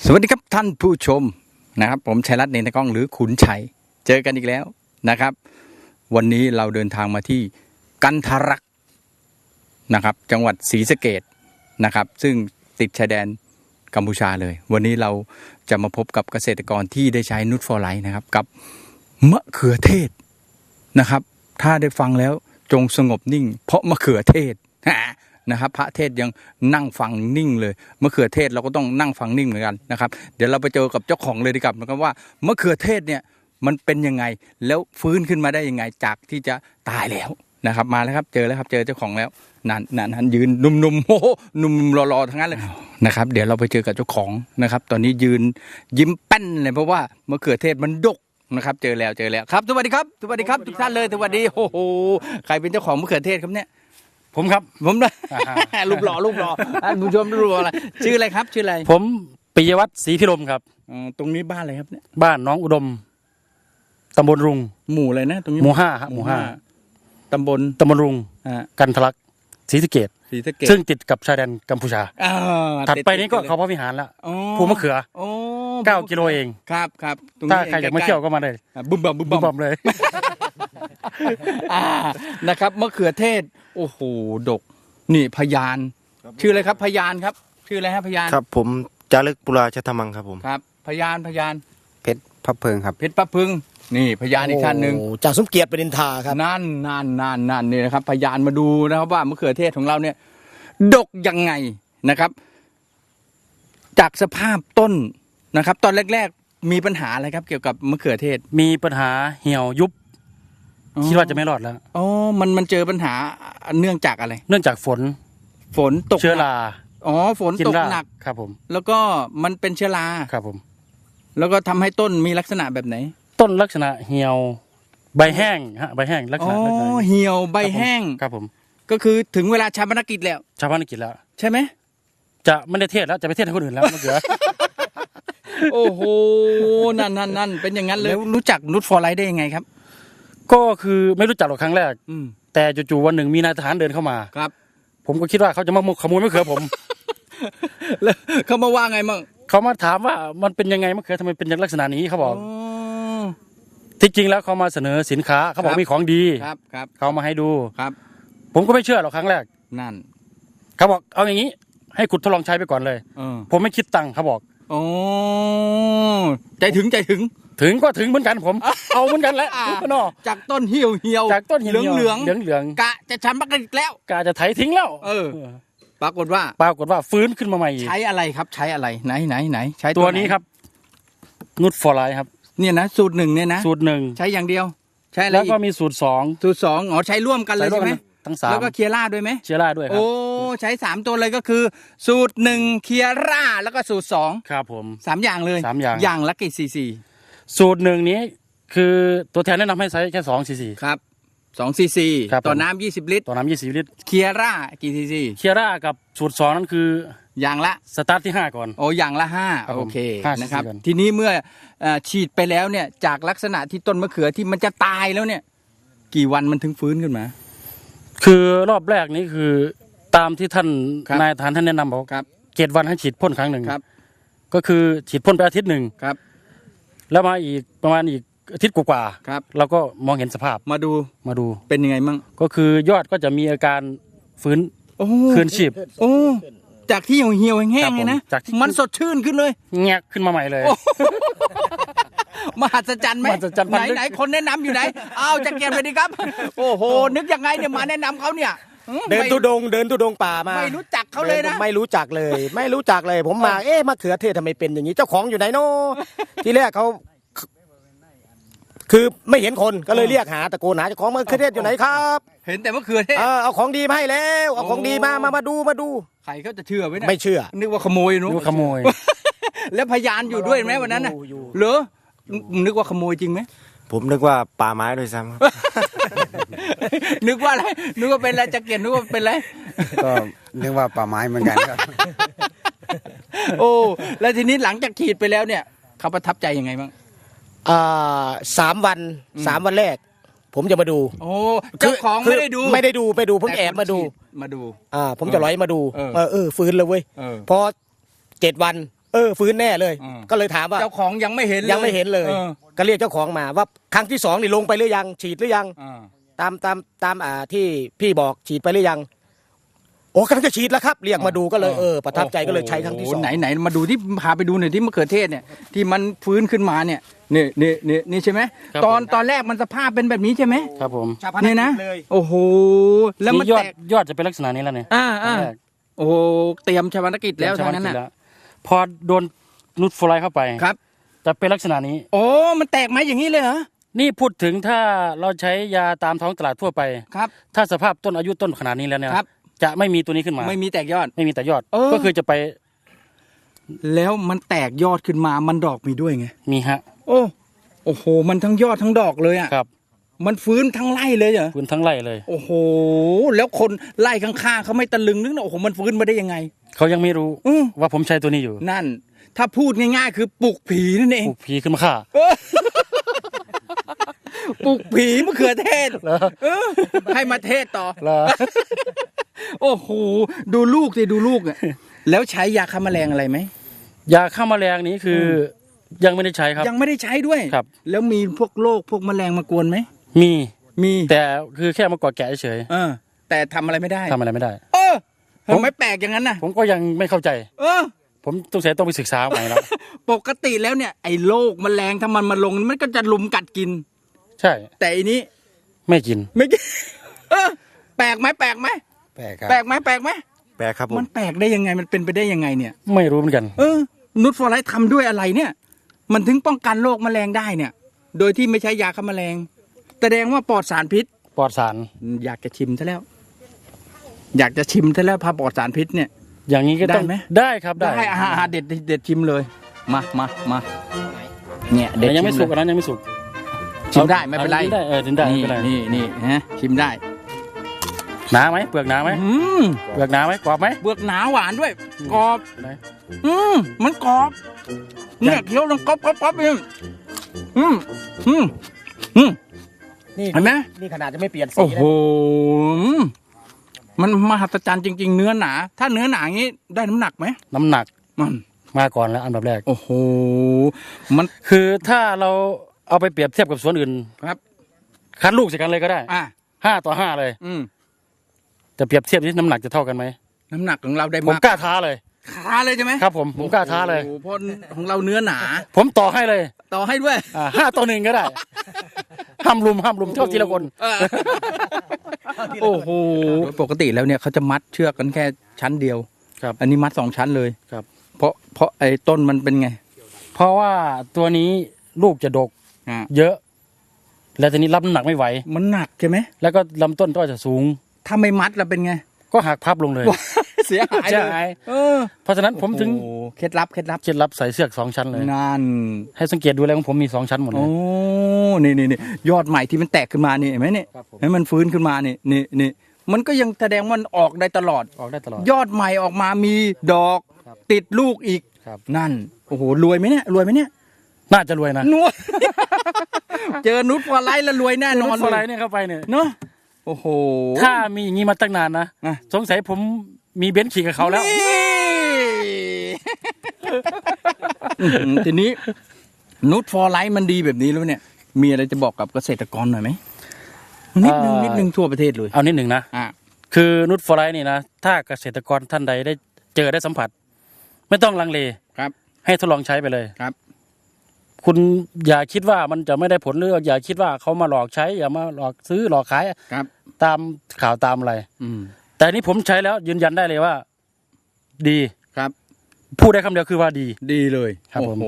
สวัสดีครับท่านผู้ชมนะครับ ผมชัยรัตน์เนนกล้องหรือขุนชัยเจอกันอีกแล้วนะครับ วันนี้เราเดินทางมาที่กันทรักษ์นะครับ จังหวัดศรีสะเกดนะครับ ซึ่งติดชายแดนกัมพูชาเลย วันนี้เราจะมาพบกับเกษตรกรที่ได้ใช้นุชฟอร์ไลท์นะครับ กับมะเขือเทศนะครับ ถ้าได้ฟังแล้วจงสงบนิ่ง เพราะมะเขือเทศ นะครับพระเทศยังนั่งฟังนิ่งเลยมะเขือเทศเราก็ต้องนั่งฟังนิ่งเหมือนกันนะครับ เดี๋ยวเราไปเจอกับเจ้าของเลยดีกว่านะครับว่ามะเขือเทศเนี่ยมันเป็นยังไงแล้วฟื้นขึ้นมาได้ยังไงจากที่จะตายแล้วนะครับ มาแล้วครับเจอแล้วครับเจอเจ้าของแล้วนั่นนั่นนั่นยืนหนุ่มๆโอ้โหหนุ่มๆรอๆทั้งนั้นเลยนะครับ เดี๋ยวเราไปเจอกับเจ้าของนะครับ ตอนนี้ยืนยิ้มแป้นเลยเพราะว่ามะเขือเทศมันดกนะครับ เจอแล้วเจอแล้วครับสวัสดีครับสวัสดีครับทุกท่านเลยสวัสดีโอ้โหใครเป็นเจ้าของมะเขือเทศครับเนี่ย ผมครับ ผมนะอ่าฮะ รูปหล่อรูปหล่อท่านผู้ชมรูปหล่ออะไรชื่ออะไรครับ ชื่ออะไรผมปิยวัฒน์ศรีพิรมครับ อืมตรงนี้บ้านอะไรครับเนี่ยบ้านน้องอุดมตำบลรุง หมู่อะไรนะ ตรงนี้หมู่ห้าครับหมู่ห้าตำบลตำบลรุง อ่ากันทะลักศรีสะเกดศรีสะเกษซึ่งติดกับชายแดนกัมพูชา อ่าถัดไปนี้ก็ติเขาพระวิหารแล้วอ๋อภูมะเขือ โอ้ เก้ากิโลเอง ครับครับตรงถ้านี้ใครอยากมาเที่ยวก็มาได้อะบุ้มบัมบุ้มบุบัมมบอมเลยอ่านะครับมะเขือเทศ โอ้โหดก นี่พยาน ชื่ออะไรครับ พยานครับ ชื่ออะไรฮะพยานครับ ผมจารึกปุราชธรรมังครับผมครับ พยานพยานเพชรพับเพิงครับเพชรประพึงนี่พยานอีกท่านหนึ่งโอ้จากสมเกียรติปรินทาครับนั่นนั่นนั่นนั่นนี่นะครับ พยานมาดูนะครับว่ามะเขือเทศของเราเนี่ย ดกยังไงนะครับ จากสภาพต้น นะครับ ตอนแรก ๆ มีปัญหาอะไรครับ เกี่ยวกับมะเขือเทศมีปัญหาเหี่ยวยุบคิดว่าจะไม่รอดแล้ว อ๋อ มันมันเจอปัญหาเนื่องจากอะไร เนื่องจากฝนฝนตกเชื้อหนักราอ๋อฝนกิตกราหนักครับผม แล้วก็มันเป็นเชื้อราครับผม แล้วก็ทำให้ต้นมีลักษณะแบบไหน ต้นลักษณะเหี่ยว ใบแห้งฮะใบแห้งลักษอ๋อณะลักษณะเหี่ยวใบแห้งครับผม ก็คือถึงเวลาชาปนกิจแล้วชาวบ้านกิจแล้ว ใช่ไหมจะไม่ได้เทศแล้วจะไปเทศให้คนอื่นแล้วมะเขือ โอ้โห นั่นนั่นนั่นเป็นอย่างนั้นเลย แล้วรู้จักนุชฟอร์ไลท์ได้ยังไงครับ ก็คือไม่รู้จักหรอกครั้งแรก อืมแต่จู่ๆวันหนึ่งมีนายทหารเดินเข้ามา ครับ ผมก็คิดว่าเขาจะมาขโมยมะเขือผม แล้วเขามาว่าไงมั่งเขามาถามว่ามันเป็นยังไงมะเขือทำไมเป็นอย่างลักษณะนี้เขาบอก อ๋อ ที่จริงแล้วเขามาเสนอสินค้าเขาบอคกรับ มีของดี ครับครับเขามาให้ดู ครับ ผมก็ไม่เชื่อหรอกครั้งแรก นั่น เขาบอกเอาอย่างนี้ให้ขุดทดลองใช้ไปก่อนเลย เออ ผมไม่คิดตังค์เขาบอก โอ้ใจถึงใจถึง ถึงก็ถึงเหมือนกันผม เอาเหมือนกันแหละอ่านอจากต้นเหี่ยวเหี่ยวจากต้นหินเหลืองเหลืองเหลืองเหลืองกะจะชันปักกิจแล้วกาจะไถทิ้งแล้ว เออ ปรากฏว่า ปรากฏว่าฟื้นขึ้นมาใหม่อีกใช้อะไรครับ ใช้อะไรไหนไหนไหน ใช้ตัวไหนี้ครับ นุชฟอร์ไลท์ครับ เนี่ยนะสูตรหนึ่งเนี่ยนะ สูตรหนึ่งใช้อย่างเดียว ใช้อะไรแล้วอีก็กมีสูตรสองสูตรสองอ๋อใช้ร่วมกันเลยใส่ร่วใช่มไหมกัน ทั้งสามแล้วก็เคียร่าด้วยไหมเชื้อราด้วยครับโอ้ใช้สามตัวเลยก็คือ สูตรหนึ่งเคียร่าแล้วก็สูตรสองครับผม สามอย่างเลยสามอย่าง อย่างละกี่ซีซีสูตรหนึ่งนี้คือตัวแทนแนะนำให้ใช้แค่สองซีซี ครับสองซีซีครับ ต่อผมน้ำยี่สิบลิตร ต่อน้ำยี่สิบลิตรเคียร่ากี่ซีซีเคียร่ากับสูตรสองนั้นคืออย่างละ สตาร์ทที่ห้าก่อน โอ้อย่างละห้าครับผมโอเคห้านะครับซีซีก่อนทีนี้เมื่อเอ่อฉีดไปแล้วเนี่ยจากลักษณะที่ต้นมะเขือที่มันจะตายแล้วเนี่ย กี่วันมันถึงฟื้นขึ้นมา คือรอบแรกนี้คือตามที่ท่านครับนายทหารท่านแนะนำบอกครับเจ็ดวันให้ฉีดพ่นครั้งหนึ่งครับ ก็คือฉีดพ่นไปอาทิตย์หนึ่งครับแล้วมาอีกประมาณอีกอาทิตย์กว่าครับ ๆเราก็มองเห็นสภาพมาดูมาดู เป็นยังไงมั่งก็คือยอดก็จะมีอาการฟื้นโอ้คืนชีพ โอ้จากที่เหี่ยวๆแห้ครังบๆผมเลยนะจากที่ มันสดชื่นขึ้นเลย แงกขึ้นมาใหม่เลย มหัศจรรย์ไหมมหัศจรรย์พัไหนนลึกไหนคนแนะนำอยู่ไหนอ้าวจะเกียนไปดีครับ โอ้โห นึกยังไงเนี่ยมาแนะนำเขาเนี่ยหืมเดินไม่ทุดงค์เดินทุดงค์ป่ามา ไม่รู้จักเขาเลยนะดิไม่รู้จักเลย ไม่รู้จักเลย ผมมาเอ๊ะมะเขือเทศทำไมเป็นอย่างนี้เจ้าของอยู่ไหนโน่ที่แรกเขาคือไม่เห็นคนก็เลยเรียกหาตะโกนหาเจ้าของมะเขือเทศอยู่ไหนครับ เห็นแต่มะเขือเทศเออเอาของดีมาให้แล้วเอาของดีมามามาดูมาดูใครเขาจะเชื่อไหมเนี่ยไม่เชื่อนึกว่าขโมยเนุดูขโมย แล้วพยานอยู่ด้วยไหมวันนั้นน่ะอยู่อยู่เหรอ นึกว่าขโมยจริงไหมผมนึกว่าป่าไม้ด้วยซ้ำครับ นึกว่าอะไรนึกว่าเป็นอะไรจะเกียนนึกว่าเป็นอะไรก็เรียกว่าป่าไม้เหมือนกันครับ โอ้แล้วทีนี้หลังจากฉีดไปแล้วเนี่ย เขาประทับใจยังไงบ้างอ่าสามวันสามวันแรก ผมจะมาดูโอ้เจ้าของไม่ได้ดูไม่ได้ดูไปดูผมต่แอบมาดู มาดู อ่า ผมจะร้อยมาดูเออเออเออฟื้นเลยเว้ยเออพอเจ็ดวัน เออฟื้นแน่เลย อืม ก็เลยถามว่าเจ้าของยังไม่เห็นเลยยังไม่เห็นเลย ออก็เรียกเจ้าของมาว่าครั้งที่สองนี่ลงไปหรือยัง ฉีดหรือยัง อ่าตามตามตามอ่าที่พี่บอกฉีดไปหรือยัง โอ้กำลังจะฉีดแล้วครับ เรียกมาดูก็เลยเออประทับใจก็เลยใช้ครั้งที่สองโโหไหนไหนมาดูที่พาไปดูหน่อยที่มะเขือเทศเนี่ยที่มันฟื้นขึ้นมาเนี่ยนี่นี่นี่นี่ใช่ไหมครับตอนผม ตอนแรกมันสภาพเป็นแบบนี้ใช่ไหมครับผมชาพเนี่ยนะเลยโอ้โหแล้วมันยอแตดกยอดจะเป็นลักษณะนี้แล้วเนี่ยอ่าอ่าแรกโอ้โหเตรียมชาวนกิจแล้วเตรียทามงชนั้นวัน่ะแล้ว พอโดนนูตฟลายเข้าไปครับ จะเป็นลักษณะนี้ โอ้ มันแตกไหมอย่างนี้เลยเหรอ นี่พูดถึงถ้าเราใช้ยาตามท้องตลาดทั่วไป ครับ ถ้าสภาพต้นอายุต้นขนาดนี้แล้วเนี่ยครับ จะไม่มีตัวนี้ขึ้นมา ไม่มีแตกยอด ไม่มีแต่ยอด เออ ก็คือจะไปแล้วมันแตกยอดขึ้นมามันดอกมีด้วยไง มีฮะ โอ้ โอ้โห มันทั้งยอดทั้งดอกเลยอะ ครับ มันฟื้นทั้งไร่เลยเหรอพื้นทั้งไร่เลย โอ้โห แล้วคนไล่ข้างๆเขาไม่ตะลึงนึกนะโอ้โหมันฟื้นมาได้ยังไง เขายังไม่รู้อือว่าผมใช้ตัวนี้อยู่ นั่น ถ้าพูดง่ายๆ คือปลุกผีนั่นเอง ปลูกผีขึ้นมาฆ่าปลุกผีมะเขือเทศเหรอเออให้มาเทศต่อเหรอโอ้โห ดูลูกสิดูลูกอะแล้วใช้ยาฆ่าแมลงอะไรไหม ยาฆ่าแมลงนี้คืออยังไม่ได้ใช้ครับ ยังไม่ได้ใช้ด้วยครับ แล้วมีพวกโรคพวกแมลงมากวนไหม มีมีแต่คือแค่มากอดแกะเฉยเออ แต่ทำอะไรไม่ได้ทำอะไรไม่ได้ เออผมทำไมแปลกอย่างนั้นน่ะผมก็ยังไม่เข้าใจ เออ ผมต้องใช้ต้องไปศึกษาใหม่แล้ว ปกติแล้วเนี่ยไอ้โรคแมลงถ้ามันมาลงมันก็จะลุมกัดกิน ใช่ แต่อันนี้ไม่กิน ไม่กินเออ แปลกไหมแปลกไหมแปลกครับแปลกไหมแปลกไหมแปลกครับผมัมนแปลกได้ยังไงมันเป็นไปได้ยังไงเนี่ย ไม่รู้เหมือนกัน เออนุชฟอร์ไลท์ทำด้วยอะไรเนี่ย มันถึงป้องกันโรคแมลงได้เนี่ย โดยที่ไม่ใช้ยาฆ่าแมลง แสดงว่าปลอดสารพิษ ปลอดสาร อยากจะชิมซะแล้ว อยากจะชิมซะแล้วพาปลอดสารพิษเนี่ย อย่างนี้ก็ต้องได้ไหมได้ครับได้ได้อาหารเด็ดเด็ดชิมเลย มามามาเนี่ยเด็ดแต่ยังไม่ชิสุกเลอันนั้นยังไม่สุกชิมได้ไม่เป็นไรอาได้เออถึงได้ไม่นี่เป็นไรนี่นี่ฮะชิมได้หนาไหมเปลือกหนาไหมอืมเปลือกหนาไหมกรอบไหมเบือกหนาหวานด้วยกรอบไหนอืมมันกรอบเนี่ยเคี้ยวลงกรอบกรอบกรอบเองอืมอืมอืม นี่เห็นไหมนี่ขนาดจะไม่เปลี่ยนสีโอ้โหนะมันมหัศจรรย์จริง ๆ เนื้อหนา ถ้าเนื้อหนาอย่างนี้ได้น้ำหนักไหมน้ำหนักมันมาก่อนแล้วอันดับแรก โอ้โห มันคือถ้าเราเอาไปเปรียบเทียบกับสวนอื่นครับ คัดลูกใส่กันเลยก็ได้อะห้าต่อห้าเลย อืมแต่เปรียบเทียบที่น้ำหนักจะเท่ากันไหมน้ำหนักของเราได้ผมมากกล้าท้าเลยขาเลยใช่ไหมครับ ผมผมกล้าท้าเลยโอ้โหเพราะของเราเนื้อหนา ผมต่อให้เลย ต่อให้ด้วยอ่าห้าต่อหนึ่งก็ได้ ห้ามลุมห้ามลุมเท่าทีละคนโอ้โหปกติแล้วเนี่ยเขาจะมัดเชือกกันแค่ชั้นเดียวครับ อันนี้มัดสองชั้นเลยครับ เพราะเพราะไอ้ต้นมันเป็นไง เพราะว่าตัวนี้ลูกจะดกอ่าเยอะ และทีนี้รับน้ำหนักไม่ไหว มันหนักใช่ไหมแล้วก็ลำต้นก็จะสูง ถ้าไม่มัดแล้วเป็นไง ก็หักพับลงเลย เสียหายใช่เลยเออเพราะฉะนั้นผมถึงโอ้โหเคล็ดลับเคล็ดลับเคล็ดลับใส่เสือกสองชั้นเลย นั่นให้สังเกตดูแล้วของผมมีสองชั้นหมดเลโอ้ย นี่นี่นี่ยอดใหม่ที่มันแตกขึ้นมานี่เห็นไหมเนี่ยครับผม ให้มันฟื้นขึ้นมานี่นี่นี่มันก็ยังแสดงว่ามันออกได้ตลอด ออกได้ตลอด ยอดใหม่ออกมามีดอก ครับ ติดลูกอีก ครับ นั่นโอ้โหรวยไหมเนี่ยรวยไหมเนี่ยน่าจะรวยนะนวเจอนุชฟอร์ไลท์แล้วรวยแน่นอนฟอร์เลไลยท์เนี่ยเข้าไปเนี่ยเนาะโอ้โห ถ้ามีอย่างนี้มาตั้งนานนะอะสงสัยผม มีเบนซ์ขี่กับเขาแล้วนี่อื้อหือทีนี้นุชฟอร์ไลท์มันดีแบบนี้แล้วเนี่ย มีอะไรจะบอกกับเกษตรกรหน่อยไหมนิดนึงเอ่อนิดนึงทั่วประเทศเลย เอานิดหนึ่งนะอะคือนุชฟอร์ไลท์นี่นะ ถ้าเกษตรกรท่านใดได้เจอได้สัมผัส ไม่ต้องลังเลครับ ให้ทดลองใช้ไปเลยครับ คุณอย่าคิดว่ามันจะไม่ได้ผลหรืออย่าคิดว่าเขามาหลอกใช้ อย่ามาหลอกซื้อหลอกขายครับตามข่าวตามอะไร อืม แต่นี่ผมใช้แล้วยืนยันได้เลยว่า ดีครับ พูดได้คำเดียวคือว่าดี ดีเลยครับโอ้ผมโห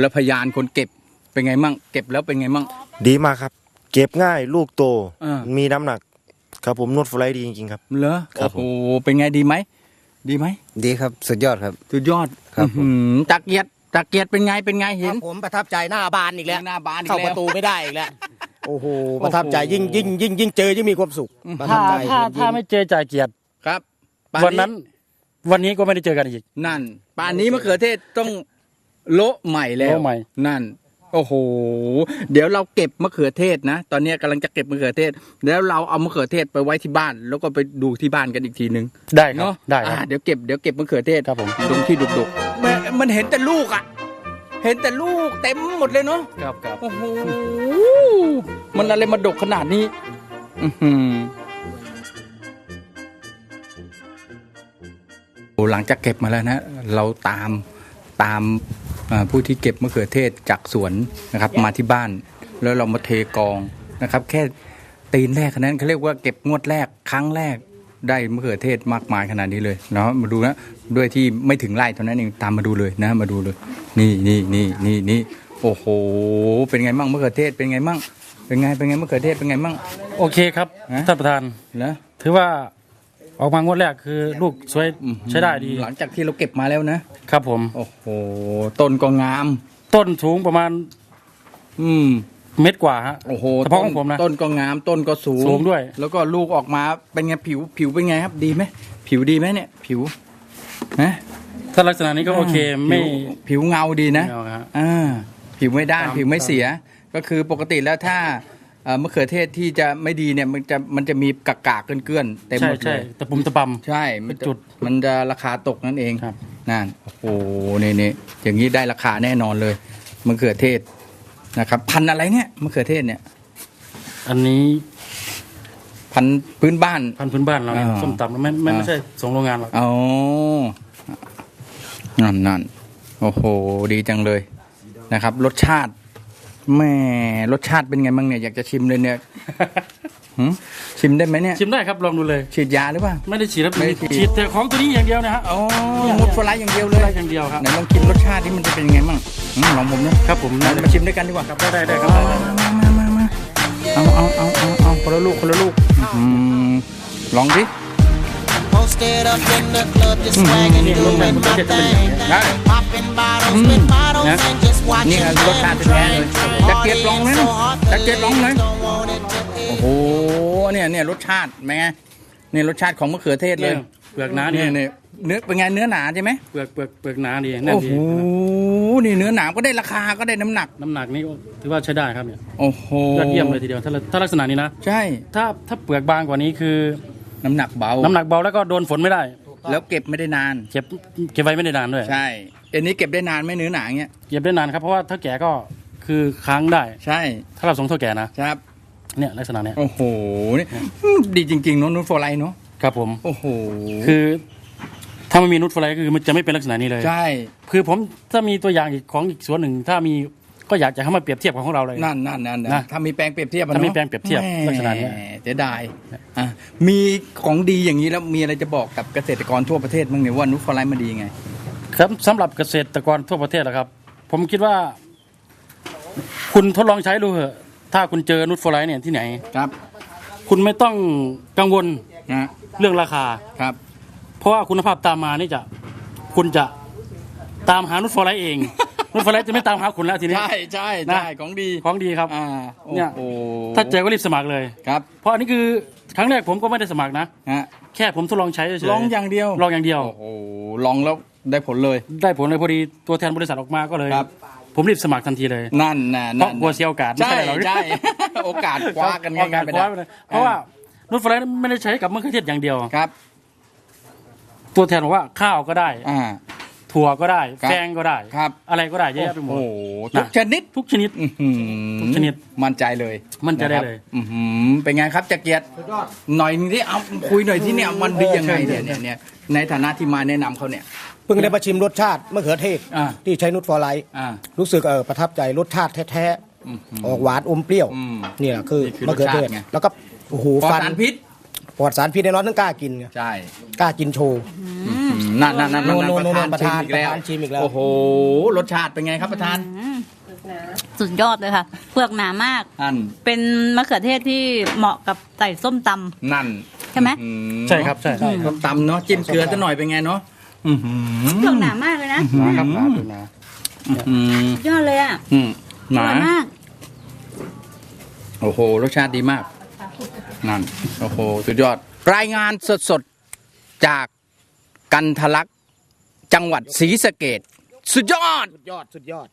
แล้วพยานคนเก็บเป็นไงมั่ง เก็บแล้วเป็นไงมั่ง ดีมากครับ เก็บง่ายลูกโต อ่ามีน้ำหนัก ครับผมนวดฟลายดีจริงๆครับ เหรอครับโอ้โหเป็นไงดีไหมดีไหมดีครับ สุดยอดครับ สุดยอดครับผม อื้อหือจักรเกียรติจักรเกียรติเป็นไงเป็นไงคเห็รันบผมประทับใจหน้าบานอีกแล้วหน้าบานอีกเข้าแล้ประวตูไม่ได้อีกแล้ว โอ้โหประทับใจยิ่งยิ่งยิ่งยิ่งเจอยิ่งมีความสุขประทัถ้าบใจถ้าเห็นถ้ายิ้มไม่เจอจ่ายเกียรติครับป่าวันนั้น วันนี้ก็ไม่ได้เจอกันอีก นั่น ป่านนี้มะเขือเทศต้องโละใหม่แล้วโละใหม่ นั่น โอ้โห เดี๋ยวเราเก็บมะเขือเทศนะ ตอนนี้กำลังจะเก็บมะเขือเทศ แล้วเราเอามะเขือเทศไปไว้ที่บ้าน แล้วก็ไปดูที่บ้านกันอีกทีนึงได้ครับเนาะได้คอ่ารับ เดี๋ยวเก็บเดี๋ยวเก็บมะเขือเทศครับผม ตรงที่ดุกๆแม่มันเห็นแต่ลูกอะ เห็นแต่ลูกเต็มหมดเลยเนาะครับครับโอ้โหมันอะไรมาดกขนาดนี้ อื้อหือโอ้หลังจากเก็บมาแล้วนะ เราตามตามอ่าผู้ที่เก็บมะเขือเทศจากสวนนะครับ มาที่บ้าน แล้วเรามาเทกองนะครับ แค่ตีนแรกขนาดนั้นเขาเรียกว่าเก็บงวดแรกครั้งแรกได้มะเขือเทศมากมายขนาดนี้เลยเนาะมาดูนะ ด้วยที่ไม่ถึงไร่เท่านั้นเองตามมาดูเลยนะ มาดูเลย นี่นี่นี่นี่นี่โอ้โห เป็นไงมั่งมะเขือเทศเป็นไงมั่งเป็นไงเป็นไงมะเขือเทศเป็นไงมั่ง โอเคครับฮะ ท่านประธานนะถือว่าออกมางวดแรกคือลูกสวยใช้ได้ดีหลังจากที่เราเก็บมาแล้วนะครับผม โอ้โหต้นก็งาม ต้นสูงประมาณอืมเม็ดกว่าฮะ โอ้โหเฉพาะของผมนะต้นก็งามต้นก็สูงสูงด้วย แล้วก็ลูกออกมาเป็นไงผิวผิวเป็นไงครับดีไหมผิวดีไหมเนี่ย ผิว นะถ้าลักษณะนี้ก็โอเคไม่ผิวผิวเงาดีนะไม่เอาฮะอ่าผิวไม่ด้านตามผิวไม่เสีย ก็คือปกติแล้วถ้าเอ่อมะเขือเทศที่จะไม่ดีเนี่ยมันจะมันจะมีกากากๆเกลื่อนๆเต็มหใช่มดเลใช่ยตะปุ่มตะปใช่มันจะจุดมันจะราคาตกนั่นเองครับ นั่นโอ้โหนี่นี่อย่างนี้ได้ราคาแน่นอนเลยมะเขือเทศนะครับ พันธุ์อะไรเนี่ยมะเขือเทศเนี่ยำอันนี้ พันธุ์พื้นบ้าน พันธุ์พื้นบ้านเราเนี่ยอ่าส้มตำไม่ไม่ไม่อ่า ใช่ส่งโรงงานหรอกอ๋อนั่นนั่นโอ้โห ดีจังเลยนะครับ รสชาติแม่รสชาติเป็นไงบ้างเนี่ยอยากจะชิมเลยเนี่ยหืมชิมได้ไหมเนี่ยชิมได้ครับลองดูเลย ฉีดยาหรือเปล่า ไม่ได้ฉีดครับไม่ได้ฉีด ฉีดแต่ของตัวนี้อย่างเดียวนะฮะอ๋องดฟลายอย่างเดียวเลยได้อย่างเดียวครับ ไหนลองกินรสชาติที่มันจะเป็นยังไงบ้างอืมลองผมนะครับผมไหนได้มาชิมด้วยกันดีกว่า ครับได้ได้ได้ครับเอาได้ได้ มามามามา เอาเอาเอาเอาเอาคนละลูกคนละลูกอืมลองดิ Posted up in the club, just swagging, doing my thing. ได้ Popping bottles Mm. with bottles Yeah. and just นี่ watching ไงรสชาติ them แท้ๆเลย drink. จะเก็บลองไหม Partying so hard จะ the เก็บลองไหม ladies don't want it to โอ้โหเนี่ยเนี่ยรสชาติเป็นไงเนี่ยรสชาติของมะเขือเทศเลยเปลือกหนาดีเนี่ย เนี่ยเนื้อเป็นไงเนื้อหนาใช่ไหมเปลือกเปลือกเปลือกหนาดีแน่นโอ้ดีโหนี่เนื้อหนาก็ได้ราคาก็ได้น้ำหนัก น้ำหนักนี่ถือว่าใช้ได้ครับเนี่ยโอ้โหยอดเยี่ยมเลยทีเดียวถ้าถ้าลักษณะนี้นะ ใช่ ถ้าถ้าเปลือกบางกว่านี้คือ น้ำหนักเบาน้ำหนักเบาแล้วก็โดนฝนไม่ได้ แล้วเก็บไม่ได้นาน เก็บเก็บไว้ไม่ได้นานด้วยใช่อันนี้เก็บได้นานไหมเนื้อหนาเงี้ยเก็บได้นานครับเพราะว่าถ้าแก่ก็คือค้างได้ ใช่ถ้าเราส่งเท่าแก่นะครับ เนี่ยลักษณะเนี้ยโอ้โหนี่ดีจริงๆเนอะนุ่นโฟไลเนาะครับผม โอ้โหคือ ถ้าไม่มีนุชฟลายก็คือมันจะไม่เป็นลักษณะนี้เลย ใช่ คือผมถ้ามีตัวอย่างอีกของอีกส่วนหนึ่ง ถ้ามีก็อยากจะให้มาเปรียบเทียบของของเราเลย นั่นนั่นนั่นนะถ้ามีแปลงเปรียบเทียบอะถ้ามีเนาะแปลงเปรียบเทียบแหลักษณะเนี้ย เสียดายอะมีของดีอย่างนี้แล้วมีอะไรจะบอกกับเกษตรกรทั่วประเทศบ้างเนี่ยว่านุชโฟไลมันดียังไง ครับสำหรับเกษตรกรทั่วประเทศนะครับ ผมคิดว่า คุณทดลองใช้ดูเถอะ ถ้าคุณเจอนุชฟลายเนี่ยที่ไหน ครับคุณไม่ต้องกังวลนะเรื่องราคา ครับ เพราะว่าคุณภาพตามมานี่จะ คุณจะตามหานุชฟลายเอง นุชฟลายจะไม่ตามหาคุณแล้วทีนี้ ใช่ใช่นะใช่ของดีของดีครับ อ่าโอ้เนี่ย โหถ้าเจอก็รีบสมัครเลย ครับเพราะอันนี้คือครั้งแรกผมก็ไม่ได้สมัครนะ ฮะแค่ผมทดลองใช้เฉยๆลองอย่างเดียวลองอย่างเดียว โอ้โหลองแล้วได้ผลเลย ได้ผลเลยพอดีตัวแทนบริษัทออกมาก็เลย ครับ ผมรีบสมัครทันทีเลย นั่นน่ะเพราะนั่นกลัวเสียโอกาสไม่ใช่ใช่หรอก ใช่ โอกาสคว้ากันง่ายๆไปคว้าได้ ไปเลยเพราะว่านุชฟลายไม่ได้ใช้กับมะเขือเทศอย่างเดียว ครับ ตัวแทนบอกว่าข้าวก็ได้ อ่า ถั่วก็ได้ ครับแกงก็ได้ ครับ อะไรก็ได้เยอะแยะไปหมด โอ้โหทุกนะ ชนิดทุกชนิด อื้อหือทุกชนิดมั่นใจเลยมั่นใจได้ะครับเลย อื้อหือเป็นไงครับจักรเกียรติหน่อยนึงที่เอาคุยหน่อยที่เนี่ยมันดียังไงเนี่ยเนี่ยเนี่ยในฐานะที่มาแนะนำเขาเนี่ย เพิ่งได้มาชิมรสชาติมะเขือเทศอ่า ที่ใช้นุชฟอร์ไลท์อ่า รู้สึกเออประทับใจรสชาติแท้ๆออกหวานอมเปรี้ยวอืมนี่แหละคือนี่คือมะเขือเทศรสชาติไง แล้วก็โอ้โหปลอดฟันสารพิษ ปลอดสารพิษแน่นอนต้องกล้ากินไงใช่กล้ากินโชว์ นั่นนั่นนั่นนั่นโน่นโน่นประธานโน่นประธานชิมอีกแล้วประธานชิมอีกแล้ว โอ้โห รสชาติเป็นไงครับประธาน สุดยอดเลยค่ะเปลือกหนามาก นั่น เป็นมะเขือเทศที่เหมาะกับใส่ส้มตำนั่นใช่ไหมอื้อหือใช่ครับใช่ต้มตำเนาะจิ้มเกลือจะหน่อยเป็นไงเนาะอื้อหือเปลือกหนามากเลยนะนะครับนะดูนะอืมสุดยอดเลยอะอืมหอนาร่อยมาก โอ้โห รสชาติดีมาก นั่นโอ้โหสุดยอด รายงานสดๆ จากกันทะลักจังหวัดศรีสะเกดสุดยอด สุดยอด สุดยอด